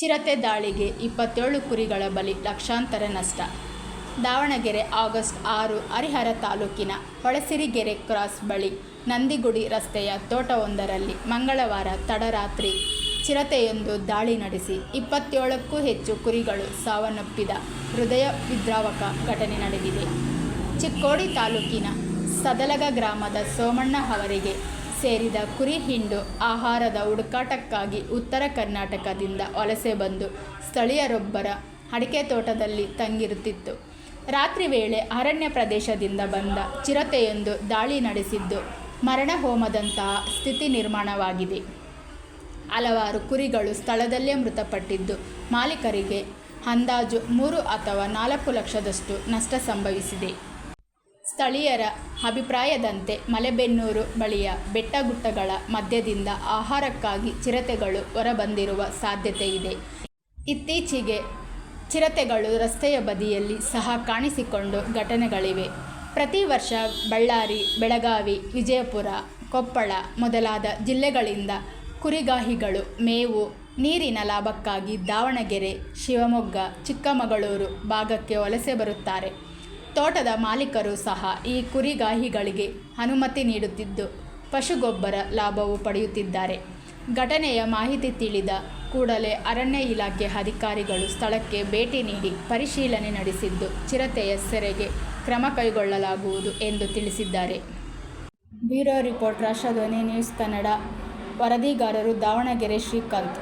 ಚಿರತೆ ದಾಳಿಗೆ ಇಪ್ಪತ್ತೇಳು ಕುರಿಗಳ ಬಲಿ ಲಕ್ಷಾಂತರ ನಷ್ಟ. ದಾವಣಗೆರೆ, ಆಗಸ್ಟ್ ಆರು, ಹರಿಹರ ತಾಲೂಕಿನ ಹೊಳಸಿರಿಗೆರೆ ಕ್ರಾಸ್ ಬಳಿ ನಂದಿಗುಡಿ ರಸ್ತೆಯ ತೋಟವೊಂದರಲ್ಲಿ ಮಂಗಳವಾರ ತಡರಾತ್ರಿ ಚಿರತೆಯೊಂದು ದಾಳಿ ನಡೆಸಿ ಇಪ್ಪತ್ತೇಳಕ್ಕೂ ಹೆಚ್ಚು ಕುರಿಗಳು ಸಾವನ್ನಪ್ಪಿದ ಹೃದಯ ವಿದ್ರಾವಕ ಘಟನೆ ನಡೆದಿದೆ. ಚಿಕ್ಕೋಡಿ ತಾಲೂಕಿನ ಸದಲಗ ಗ್ರಾಮದ ಸೋಮಣ್ಣ ಅವರಿಗೆ ಸೇರಿದ ಕುರಿ ಹಿಂಡು ಆಹಾರದ ಹುಡುಕಾಟಕ್ಕಾಗಿ ಉತ್ತರ ಕರ್ನಾಟಕದಿಂದ ವಲಸೆ ಬಂದು ಸ್ಥಳೀಯರೊಬ್ಬರ ಅಡಿಕೆ ತೋಟದಲ್ಲಿ ತಂಗಿರುತ್ತಿತ್ತು. ರಾತ್ರಿ ವೇಳೆ ಅರಣ್ಯ ಪ್ರದೇಶದಿಂದ ಬಂದ ಚಿರತೆಯೊಂದು ದಾಳಿ ನಡೆಸಿದ್ದು ಮರಣ ಹೋಮದಂತಹ ಸ್ಥಿತಿ ನಿರ್ಮಾಣವಾಗಿದೆ. ಹಲವಾರು ಕುರಿಗಳು ಸ್ಥಳದಲ್ಲೇ ಮೃತಪಟ್ಟಿದ್ದು ಮಾಲೀಕರಿಗೆ ಅಂದಾಜು ಮೂರು ಅಥವಾ ನಾಲ್ಕು ಲಕ್ಷದಷ್ಟು ನಷ್ಟ ಸಂಭವಿಸಿದೆ. ಸ್ಥಳೀಯರ ಅಭಿಪ್ರಾಯದಂತೆ ಮಲೆಬೆನ್ನೂರು ಬಳಿಯ ಬೆಟ್ಟಗುಡ್ಡಗಳ ಮಧ್ಯದಿಂದ ಆಹಾರಕ್ಕಾಗಿ ಚಿರತೆಗಳು ಹೊರಬಂದಿರುವ ಸಾಧ್ಯತೆ ಇದೆ ಇತ್ತೀಚೆಗೆ ಚಿರತೆಗಳು ರಸ್ತೆಯ ಬದಿಯಲ್ಲಿ ಸಹ ಕಾಣಿಸಿಕೊಂಡು ಘಟನೆಗಳಿವೆ. ಪ್ರತಿ ವರ್ಷ ಬಳ್ಳಾರಿ, ಬೆಳಗಾವಿ, ವಿಜಯಪುರ, ಕೊಪ್ಪಳ ಮೊದಲಾದ ಜಿಲ್ಲೆಗಳಿಂದ ಕುರಿಗಾಹಿಗಳು ಮೇವು, ನೀರಿನ ಲಾಭಕ್ಕಾಗಿ ದಾವಣಗೆರೆ, ಶಿವಮೊಗ್ಗ, ಚಿಕ್ಕಮಗಳೂರು ಭಾಗಕ್ಕೆ ವಲಸೆ ಬರುತ್ತಾರೆ. ತೋಟದ ಮಾಲೀಕರು ಸಹ ಈ ಕುರಿಗಾಹಿಗಳಿಗೆ ಅನುಮತಿ ನೀಡುತ್ತಿದ್ದು, ಪಶುಗೊಬ್ಬರ ಲಾಭವು ಪಡೆಯುತ್ತಿದ್ದಾರೆ. ಘಟನೆಯ ಮಾಹಿತಿ ತಿಳಿದ ಕೂಡಲೇ ಅರಣ್ಯ ಇಲಾಖೆ ಅಧಿಕಾರಿಗಳು ಸ್ಥಳಕ್ಕೆ ಭೇಟಿ ನೀಡಿ ಪರಿಶೀಲನೆ ನಡೆಸಿದ್ದು, ಚಿರತೆಯ ಸೆರೆಗೆ ಕ್ರಮ ಕೈಗೊಳ್ಳಲಾಗುವುದು ಎಂದು ತಿಳಿಸಿದ್ದಾರೆ. Bureau report, Rashtradhwani news Kannada. ವರದಿಗಾರರು Davanagere Srikanth.